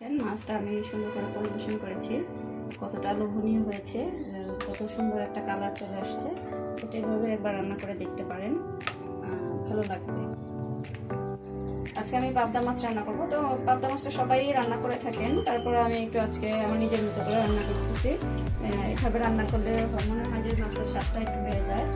দেখছেন, মাছটা আমি সুন্দর করে পরিবেশন করেছি। কতটা লোভনীয় হয়েছে কত সুন্দর একটা কালার চলে আসছে। তো এভাবে একবার রান্না করে দেখতে পারেন ভালো লাগবে। আজকে আমি পাবদা মাছ রান্না করব। তো পাবদা মাছটা সবাই রান্না করে থাকেন। তারপরে আমি একটু আজকে আমার নিজের মতো করে রান্না করতেছি। এভাবে রান্না করলে মনে হয় যে মাছের স্বাদটা একটু বেড়ে যায়।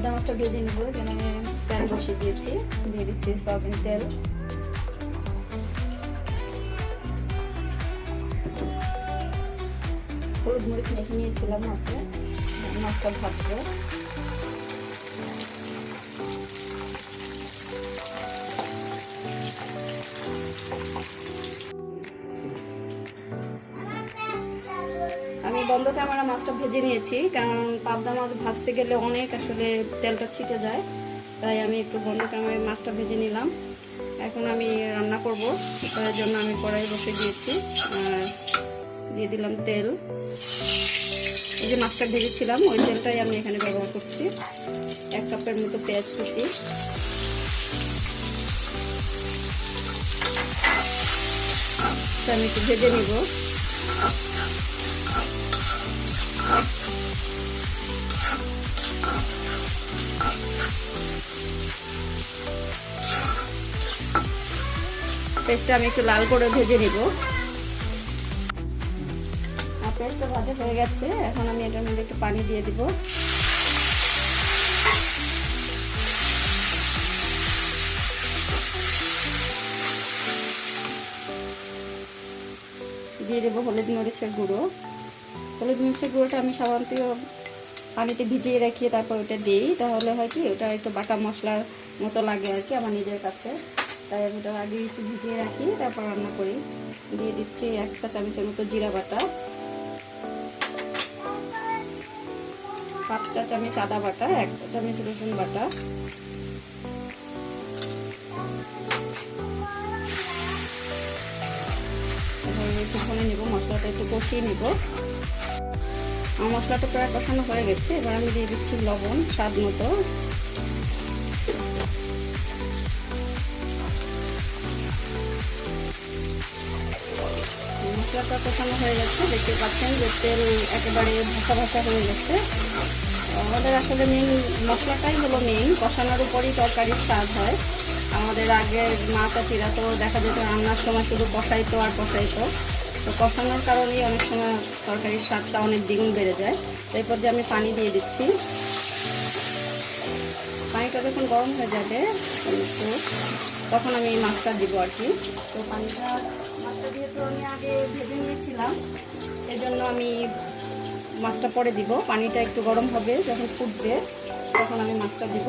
পাবদা মাছটা ভেজে নেব যেন আমি প্যান বসিয়ে দিয়েছি, দিয়ে দিচ্ছি সয়াবিন তেল। হলুদ মরিচ মেখে নিয়েছিলাম মাছে, মাছটা ভাজবো। বন্ধ ক্যামেরা মাছটা ভেজে নিয়েছি, কারণ পাবদা মাছ ভাজতে গেলে অনেক আসলে তেলটা ছিটে যায়, তাই আমি একটু বন্ধ ক্যামেরায় মাছটা ভেজে নিলাম। এখন আমি রান্না করব তার জন্য আমি কড়াই বসে দিয়েছি, আর দিয়ে দিলাম তেল। এই যে মাছটা ভেজেছিলাম, ওই তেলটাই আমি এখানে ব্যবহার করছি, এক কাপের মতো পেঁয়াজ কুচি। আমি একটু ভেজে নিব। পেস্টটা আমি একটু লাল করে ভেজে নিব। আর পেস্টটা ভাজা হয়ে গেছে, এখন আমি এটার মধ্যে একটু পানি দিয়ে দিব। দিয়ে দেবো হলুদ মরিচের গুঁড়ো। হলুদ মরিচের গুঁড়োটা আমি সাধারণত পানিতে ভিজিয়ে রাখিয়ে তারপর ওটা দিই। তাহলে হয় কি, ওটা একটু বাটা মশলার মতো লাগে আর কি আমার নিজের কাছে। তাই আমি ওটা আগে একটু ভিজিয়ে রাখি, তারপর রান্না করি। দিয়ে দিচ্ছি এক চা চামচের মতো জিরা বাটা। হাফ চা চামচ আদা বাটা, এক চা চামচ রসুন বাটা। এভাবে একটু নেব, মশলাটা একটু কষিয়ে নেব। মশলাটা প্রায় কষানো হয়ে গেছে, এবার আমি দিয়ে দিচ্ছি লবণ, স্বাদ মতো। মশলাটা কষানো হয়ে গেছে, দেখতে পাচ্ছেন যে তেল একেবারে ভাসা ভাসা হয়ে গেছে। আমাদের আসলে মেন মশলাটাই হলো মেন কষানোর উপরই তরকারির স্বাদ হয়। আমাদের আগে মা চাচিরা তো দেখা যেত রান্নার সময় শুধু কষাইতো আর কষাইতো। তো কষানোর কারণেই অনেক সময় তরকারির স্বাদটা অনেক দ্বিগুণ বেড়ে যায়। এরপর যে আমি পানি দিয়ে দিচ্ছি পানিটা যখন গরম হয়ে যাবে, তখন আমি মাছটা দিব আর কি। তো পানিটা, মাছটা যেহেতু আমি আগে ভেজে নিয়েছিলাম এই জন্য আমি মাছটা পরে দিব। পানিটা একটু গরম হবে, যখন ফুটবে, তখন আমি মাছটা দিব।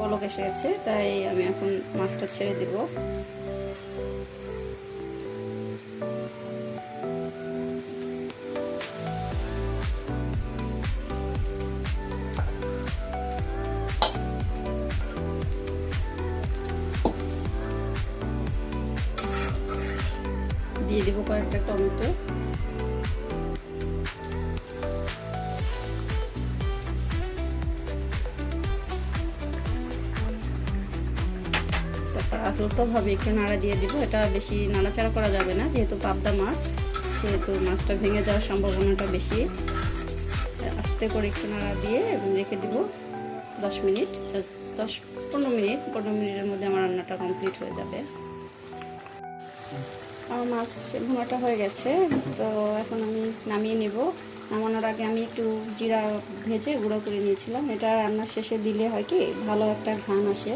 বলক এসে গেছে, তাই আমি এখন মাছটা ছেড়ে দিব। দিয়ে দেবো কয়েকটা টমেটো। তারপর আস্তেভাবে একটু নাড়া দিয়ে দেবো। এটা বেশি নাড়াচাড়া করা যাবে না, যেহেতু পাবদা মাছ, সেহেতু মাছটা ভেঙে যাওয়ার সম্ভাবনাটা বেশি। আস্তে করে একটু নাড়া দিয়ে রেখে দিব দশ মিনিট দশ, পনেরো মিনিট, পনেরো মিনিটের মধ্যে আমার রান্নাটা কমপ্লিট হয়ে যাবে। মাছ ভুনাটা হয়ে গেছে। তো এখন আমি নামিয়ে নেব। নামানোর আগে আমি একটু জিরা ভেজে গুঁড়ো করে নিয়েছিলাম। এটা রান্নার শেষে দিলে হয় কি, ভালো একটা ঘান আসে।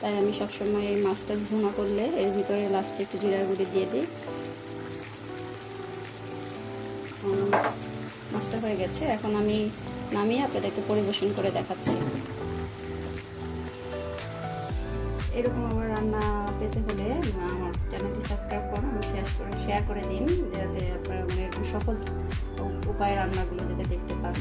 তাই আমি সবসময় এই মাছটা ভুনা করলে এর ভিতরে লাস্টে একটু জিরার গুঁড়ি দিয়ে দিই। মাছটা হয়ে গেছে। এখন আমি নামিয়ে আপনাদেরকে পরিবেশন করে দেখাচ্ছি। এরকম আমার রান্না চ্যানেলটি সাবস্ক্রাইব করুন এবং শেয়ার করে শেয়ার করে দিন যাতে আপনারা মানে সহজ উপায়ে রান্নাগুলো যাতে দেখতে পান।